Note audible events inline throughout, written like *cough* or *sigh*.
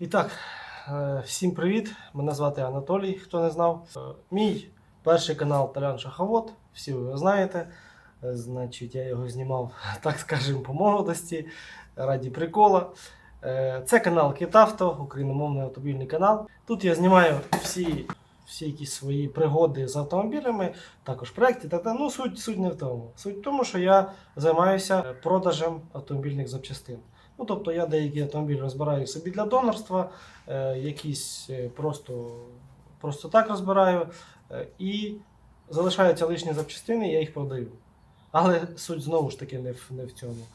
І так, е, всім привіт! Мене звати Анатолій, хто не знав. Е, Мій перший канал Талян Шаховод, всі ви його знаєте. Е, Значить, я його знімав, *laughs* так скажемо, по молодості, раді прикола. Це канал Китавто, україномовний автомобільний канал. Тут я знімаю всі, всі якісь свої пригоди з автомобілями, також проекти. Та, та, ну, суть, суть не в тому. Суть в тому, що я займаюся продажем автомобільних запчастин. Ну, тобто я деякі автомобілі розбираю собі для донорства, е, якісь е, просто, просто так розбираю. Е, і залишаються лишні запчастини, я їх продаю. Але суть знову ж таки не в, не в цьому.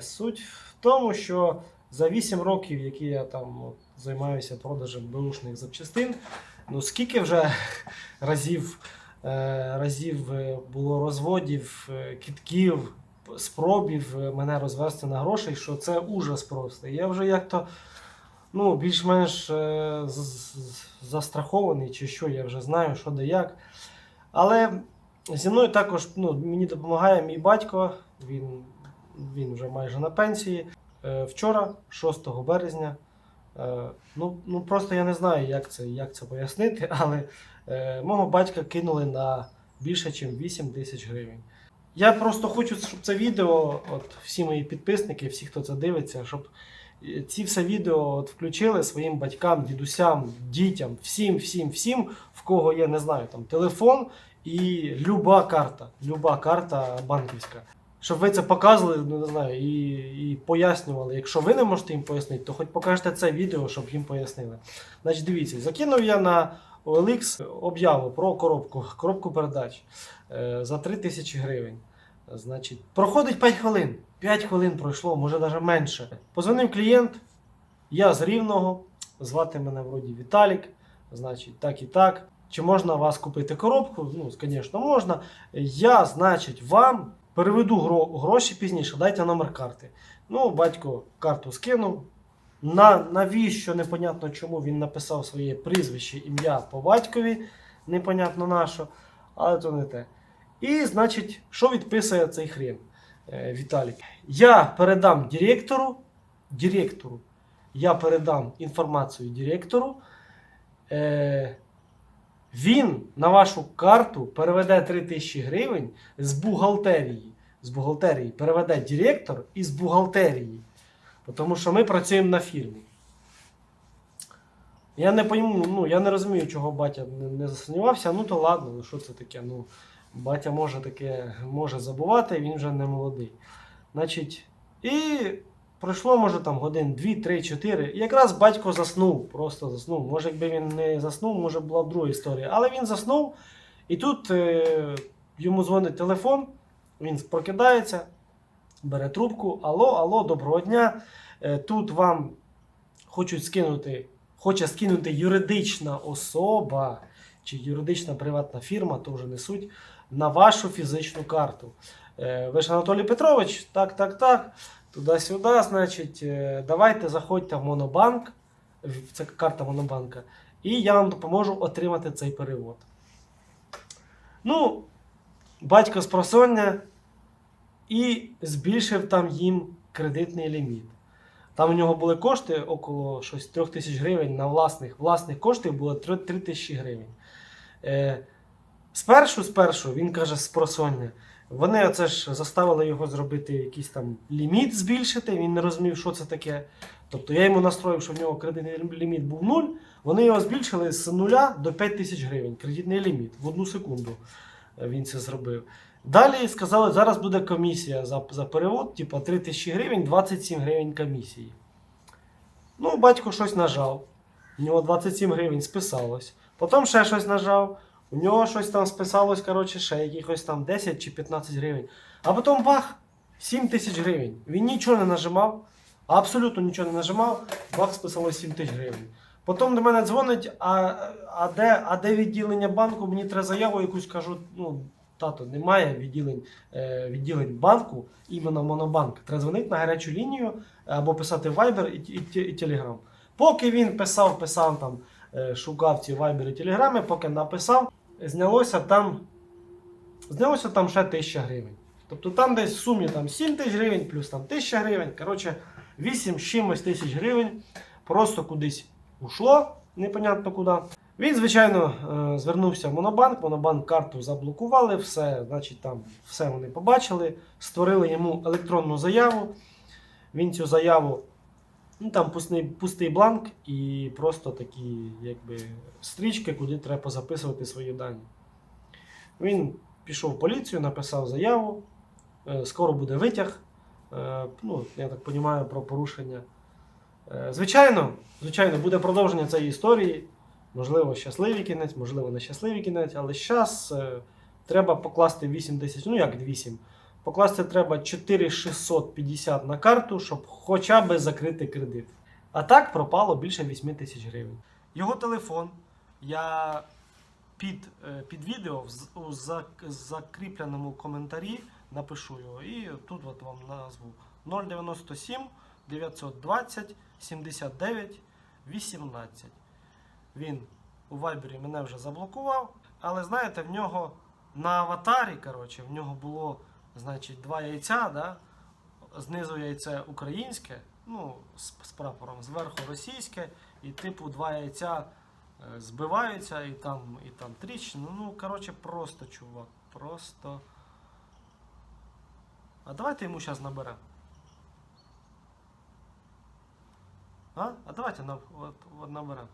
Суть в тому, що за 8 років, які я там от, займаюся продажем беушних запчастин, ну скільки вже *laughs* разів, разів було розводів, кітків, спробів е, мене розвести на грошей, що це ужас просто. Я вже як-то ну, більш-менш е, застрахований, чи що, я вже знаю, що де як. Але зі мною також ну, мені допомагає мій батько, він, він вже майже на пенсії. Е, Вчора, 6 березня, ну, ну просто я не знаю, як це, як це пояснити, *laughs* але мого батька кинули на більше, ніж 8 тисяч гривень. Я просто хочу, щоб це відео, от всі мої підписники, всі, хто це дивиться, щоб е, ці все відео от включили своїм батькам, дідусям, дітям, всім, всім, всім, в кого є, не знаю, там телефон і люба карта, люба карта банківська. Щоб ви це показували, ну не знаю, і, і пояснювали. Якщо ви не можете їм пояснити, то хоч покажете це відео, щоб їм пояснили. Значить, дивіться, закинув я на OLX об'яву про коробку, коробку передач е, за 3 тисячі гривень. Значить, проходить 5 хвилин. 5 хвилин пройшло, може навіть менше. Позвонив клієнт, я з Рівного, звати мене вроді Віталік, значить, так і так. Чи можна у вас купити коробку? Ну, звісно, можна. Я, значить, вам переведу гро- гроші пізніше, дайте номер карти. Ну, батько карту скинув. На, навіщо непонятно чому він написав своє прізвище, ім'я по батькові, непонятно на що, але то не те. І, значить, що відписує цей хрен е, Віталік? Я передам директору, директору, я передам інформацію директору. Е, він на вашу карту переведе 3 тисячі гривень з бухгалтерії. З бухгалтерії переведе директор із бухгалтерії. Тому що ми працюємо на фірмі. Я не пойму, ну я не розумію, чого батя не засумнівався. Ну то ладно, ну що це таке? Ну, батя може таке може забувати, він вже не молодий. Значить, і пройшло, може, там годин 2, 3, 4. І якраз батько заснув, просто заснув. Може, якби він не заснув, може була б друга історія. Але він заснув, і тут е, йому дзвонить телефон, він прокидається, бере трубку. Алло, алло, доброго дня. Е, тут вам хочуть скинути, хоче скинути юридична особа чи юридична приватна фірма, то вже не суть, на вашу фізичну карту. Е, ви ж Анатолій Петрович, так, так, так. Туди-сюди, значить, е, давайте заходьте в Монобанк, це карта Монобанка, і я вам допоможу отримати цей перевод. Ну, батько з просоння і збільшив там їм кредитний ліміт. Там у нього були кошти около щось 3 тисяч гривень на власних, власних коштів було 3, 3 тисячі гривень. Е, спершу, спершу, він каже, з просоння. Вони оце ж заставили його зробити якийсь там ліміт збільшити. Він не розумів, що це таке. Тобто я йому настроїв, що в нього кредитний ліміт був 0. Вони його збільшили з 0 до 5 тисяч гривень. Кредитний ліміт в одну секунду е, він це зробив. Далі сказали, зараз буде комісія за, за перевод, типу 3 тисячі гривень, 27 гривень комісії. Ну, батько щось нажав. У нього 27 гривень списалось. Потім ще щось нажав. У нього щось там списалось, коротше, ще якихось там 10 чи 15 гривень. А потім бах! 7 тисяч гривень. Він нічого не нажимав, абсолютно нічого не нажимав, бах списалось 7 тисяч гривень. Потім до мене дзвонить, а, а, де, а де відділення банку? Мені треба заяву якусь кажу, ну, тато, немає відділень, е, відділень банку, іменно Монобанк. Треба дзвонити на гарячу лінію або писати Viber і, і, і Telegram. Поки він писав, писав там, е, шукав ці Viber і Telegram, поки написав, знялося там, знялося там ще 1000 гривень. Тобто там десь в сумі там 7 тисяч гривень, плюс там 1000 гривень. Коротше, 8 з чимось тисяч гривень просто кудись ушло, непонятно куди. Він, звичайно, е, звернувся в Монобанк, Монобанк карту заблокували, все, значить, там все вони побачили, створили йому електронну заяву. Він цю заяву, ну там пустий, пустий бланк і просто такі якби, стрічки, куди треба записувати свої дані. Він пішов в поліцію, написав заяву, е, скоро буде витяг. Е, Ну, я так розумію, про порушення. Е, Звичайно, звичайно, буде продовження цієї історії. Можливо, щасливий кінець, можливо, нещасливий кінець, але зараз треба покласти 8 тисяч, ну як 8. Покласти треба 4650 на карту, щоб хоча б закрити кредит. А так пропало більше 8 тисяч гривень. Його телефон я під, е, під відео у зак- закріпленому коментарі напишу його. І тут от вам назву 097 920 79 18. Він у Вайбері мене вже заблокував, але знаєте, в нього на аватарі, коротше, в нього було, значить, два яйця, да? знизу яйце українське, ну, з, з прапором, зверху російське, і типу два яйця е, збиваються, і там, і там тріщини. Ну, коротше, просто чувак. Просто. А давайте йому зараз наберемо. А? А давайте на, от, от наберемо.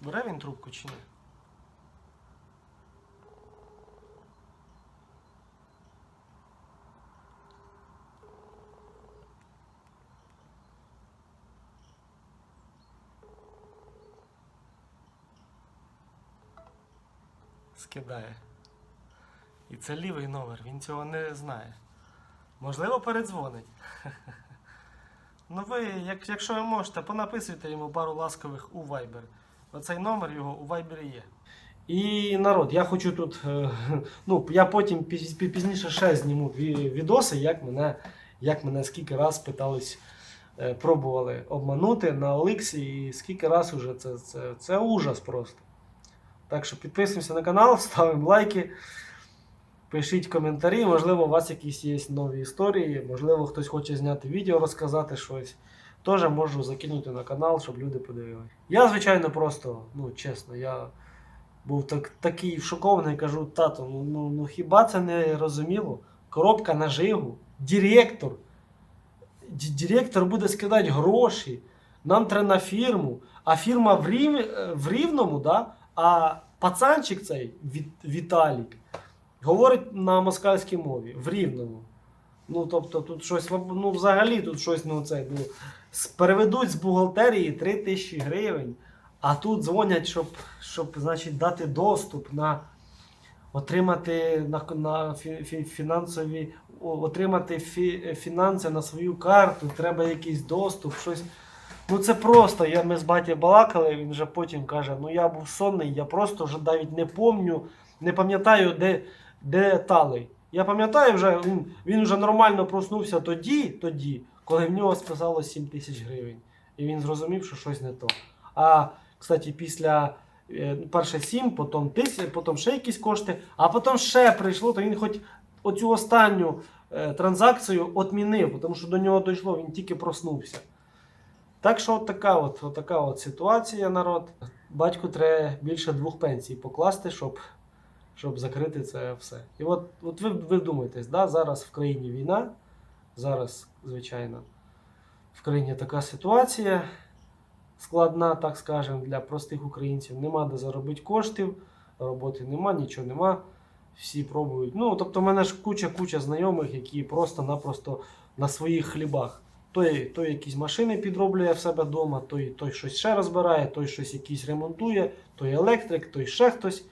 Бере він трубку чи ні? Скидає. І це лівий номер, він цього не знає. Можливо, передзвонить. *laughs* Ну ви, як, якщо ви можете, понаписуйте йому пару ласкових у Viber. Оцей номер його у Viber є. І народ, я хочу тут. е, *laughs* Ну, я потім пізніше ще зніму відоси, як мене, як мене скільки раз питались, е, пробували обманути на Олексі, і скільки раз уже це, це, це ужас просто. Так що підписуємося на канал, *laughs* ставимо лайки. Пишіть коментарі, можливо, у вас якісь є нові історії, можливо, хтось хоче зняти відео, розказати щось. Теж можу закинути на канал, щоб люди подивилися. Я, звичайно, просто, ну чесно, я був так, такий шокований, кажу, тато, ну, ну, ну хіба це не розуміло? Коробка на жигу, директор. Директор буде скидати гроші. Нам треба на фірму, а фірма в Рівному, да? А пацанчик цей Віт... Віталік говорить на москальській мові в Рівному. Ну, тобто, тут щось, ну, взагалі тут щось, ну, це, ну, переведуть з бухгалтерії 3 тисячі гривень, а тут дзвонять, щоб, щоб значить, дати доступ на отримати на, на фі, фінансові, отримати фі, фінанси на свою карту, треба якийсь доступ, щось. Ну це просто. Я, ми з батьком балакали, він вже потім каже: ну я був сонний, я просто вже навіть не помню, не пам'ятаю, де, де талий. Я пам'ятаю, вже він, він вже нормально проснувся тоді, тоді, коли в нього списало 7 тисяч гривень. І він зрозумів, що щось не то. А, кстати, після е, перше 7, потім тисяч, потім ще якісь кошти, а потім ще прийшло, то він хоч оцю останню е, транзакцію відмінив, тому що до нього дійшло, він тільки проснувся. Так що от така от, от така от ситуація, народ. Батьку треба більше двох пенсій покласти, щоб, щоб закрити це все. І от, от ви, ви думаєтесь, да, зараз в країні війна, зараз, звичайно, в країні така ситуація складна, так скажемо, для простих українців. Нема де заробити коштів, роботи нема, нічого нема. Всі пробують. Ну, тобто, в мене ж куча-куча знайомих, які просто-напросто на своїх хлібах. Той, той якісь машини підроблює в себе вдома, той, той щось ще розбирає, той щось якийсь ремонтує, той електрик, той ще хтось.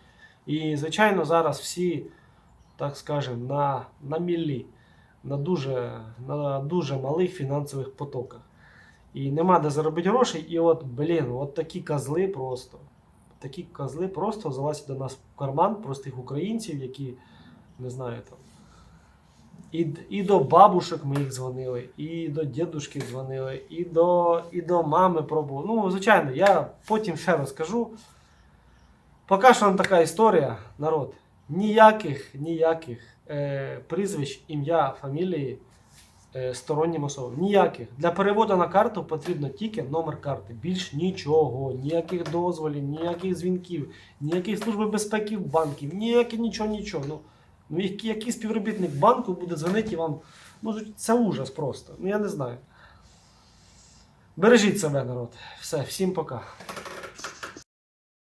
І, звичайно, зараз всі, так скажемо, на, на міллі, на дуже, на дуже малих фінансових потоках. І нема де заробити грошей. І от, блін, от такі козли просто. Такі козли просто залазять до нас в карман простих українців, які, не знаю, там. І, і до бабушек ми їх дзвонили, і до дідушки дзвонили, і до, і до мами пробували. Ну, звичайно, я потім ще розкажу. Поки що вам така історія, народ. Ніяких, ніяких е, прізвищ, ім'я, фамілії е, стороннім особам. Ніяких. Для переводу на карту потрібно тільки номер карти. Більш нічого, ніяких дозволів, ніяких дзвінків, ніяких служби безпеки банків, ніяке нічого, нічого. Ну, ну який, співробітник банку буде дзвонити вам. Ну, це ужас просто. Ну я не знаю. Бережіть себе, народ. Все, всім пока.